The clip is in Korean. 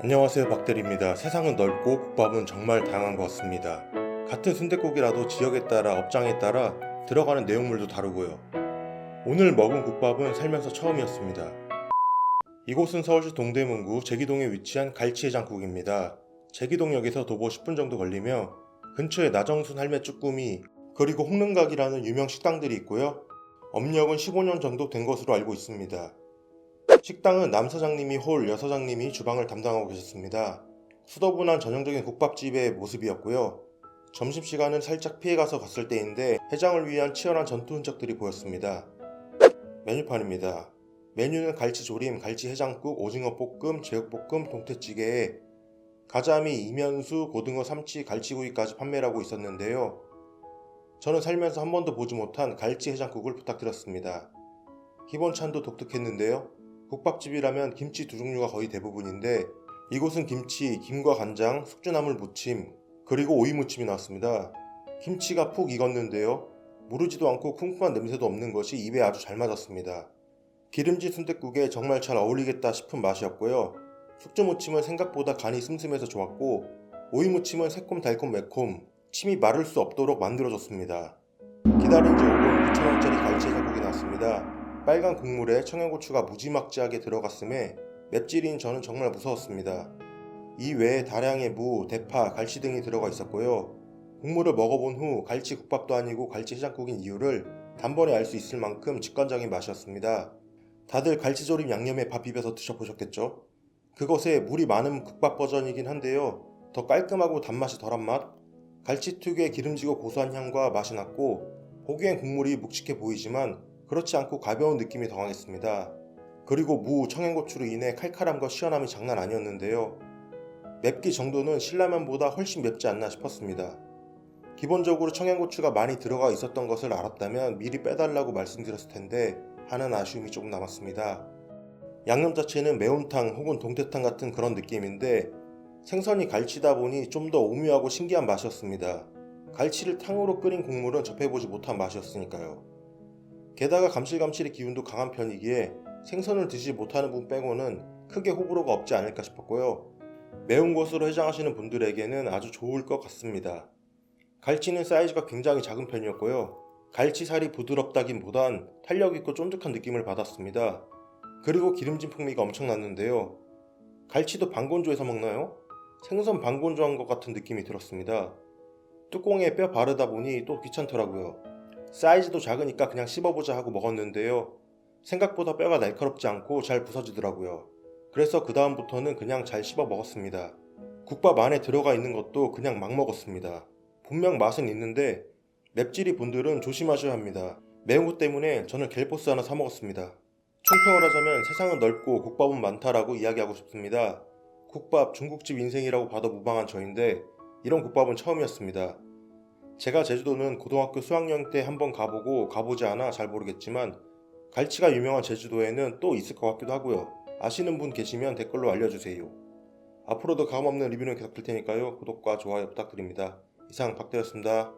안녕하세요 박대리입니다. 세상은 넓고 국밥은 정말 다양한 것 같습니다. 같은 순댓국이라도 지역에 따라 업장에 따라 들어가는 내용물도 다르고요. 오늘 먹은 국밥은 살면서 처음이었습니다. 이곳은 서울시 동대문구 제기동에 위치한 갈치해장국입니다. 제기동역에서 도보 10분 정도 걸리며 근처에 나정순 할매 쭈꾸미 그리고 홍릉각이라는 유명 식당들이 있고요. 업력은 15년 정도 된 것으로 알고 있습니다. 식당은 남 사장님이 홀, 여 사장님이 주방을 담당하고 계셨습니다. 수더분한 전형적인 국밥집의 모습이었고요. 점심시간은 살짝 피해가서 갔을 때인데 해장을 위한 치열한 전투 흔적들이 보였습니다. 메뉴판입니다. 메뉴는 갈치조림, 갈치해장국, 오징어 볶음, 제육볶음, 동태찌개에 가자미, 이면수, 고등어, 삼치, 갈치구이까지 판매를 하고 있었는데요. 저는 살면서 한 번도 보지 못한 갈치해장국을 부탁드렸습니다. 기본 찬도 독특했는데요. 국밥집이라면 김치 두 종류가 거의 대부분인데 이곳은 김치, 김과 간장, 숙주나물 무침, 그리고 오이 무침이 나왔습니다. 김치가 푹 익었는데요. 무르지도 않고 쿰쿰한 냄새도 없는 것이 입에 아주 잘 맞았습니다. 기름진 순댓국에 정말 잘 어울리겠다 싶은 맛이었고요. 숙주 무침은 생각보다 간이 슴슴해서 좋았고 오이 무침은 새콤 달콤 매콤 침이 마를 수 없도록 만들어졌습니다. 기다린 지 5분 9,000원짜리 갈치 해장국이 나왔습니다. 빨간 국물에 청양고추가 무지막지하게 들어갔음에 맵찔인 저는 정말 무서웠습니다. 이 외에 다량의 무, 대파, 갈치 등이 들어가 있었고요. 국물을 먹어본 후 갈치 국밥도 아니고 갈치 해장국인 이유를 단번에 알 수 있을 만큼 직관적인 맛이었습니다. 다들 갈치조림 양념에 밥 비벼서 드셔보셨겠죠? 그것에 물이 많은 국밥 버전이긴 한데요. 더 깔끔하고 단맛이 덜한 맛? 갈치 특유의 기름지고 고소한 향과 맛이 났고 보기엔 국물이 묵직해 보이지만 그렇지 않고 가벼운 느낌이 더하겠습니다. 그리고 무, 청양고추로 인해 칼칼함과 시원함이 장난 아니었는데요. 맵기 정도는 신라면보다 훨씬 맵지 않나 싶었습니다. 기본적으로 청양고추가 많이 들어가 있었던 것을 알았다면 미리 빼달라고 말씀드렸을 텐데 하는 아쉬움이 조금 남았습니다. 양념 자체는 매운탕 혹은 동태탕 같은 그런 느낌인데 생선이 갈치다 보니 좀 더 오묘하고 신기한 맛이었습니다. 갈치를 탕으로 끓인 국물은 접해보지 못한 맛이었으니까요. 게다가 감칠감칠의 기운도 강한 편이기에 생선을 드시지 못하는 분 빼고는 크게 호불호가 없지 않을까 싶었고요. 매운 것으로 해장하시는 분들에게는 아주 좋을 것 같습니다. 갈치는 사이즈가 굉장히 작은 편이었고요. 갈치살이 부드럽다긴보단 탄력 있고 쫀득한 느낌을 받았습니다. 그리고 기름진 풍미가 엄청났는데요. 갈치도 방건조해서 먹나요? 생선 방건조한 것 같은 느낌이 들었습니다. 뚜껑에 뼈 바르다 보니 또 귀찮더라고요. 사이즈도 작으니까 그냥 씹어보자 하고 먹었는데요. 생각보다 뼈가 날카롭지 않고 잘 부서지더라고요. 그래서 그 다음부터는 그냥 잘 씹어 먹었습니다. 국밥 안에 들어가 있는 것도 그냥 막 먹었습니다. 분명 맛은 있는데 맵찔이 분들은 조심하셔야 합니다. 매운 것 때문에 저는 갤포스 하나 사 먹었습니다. 총평을 하자면 세상은 넓고 국밥은 많다라고 이야기하고 싶습니다. 국밥 중국집 인생이라고 봐도 무방한 저인데 이런 국밥은 처음이었습니다. 제가 제주도는 고등학교 수학여행 때 한번 가보고 가보지 않아 잘 모르겠지만 갈치가 유명한 제주도에는 또 있을 것 같기도 하고요. 아시는 분 계시면 댓글로 알려주세요. 앞으로도 감없는 리뷰는 계속될 테니까요. 구독과 좋아요 부탁드립니다. 이상 박대였습니다.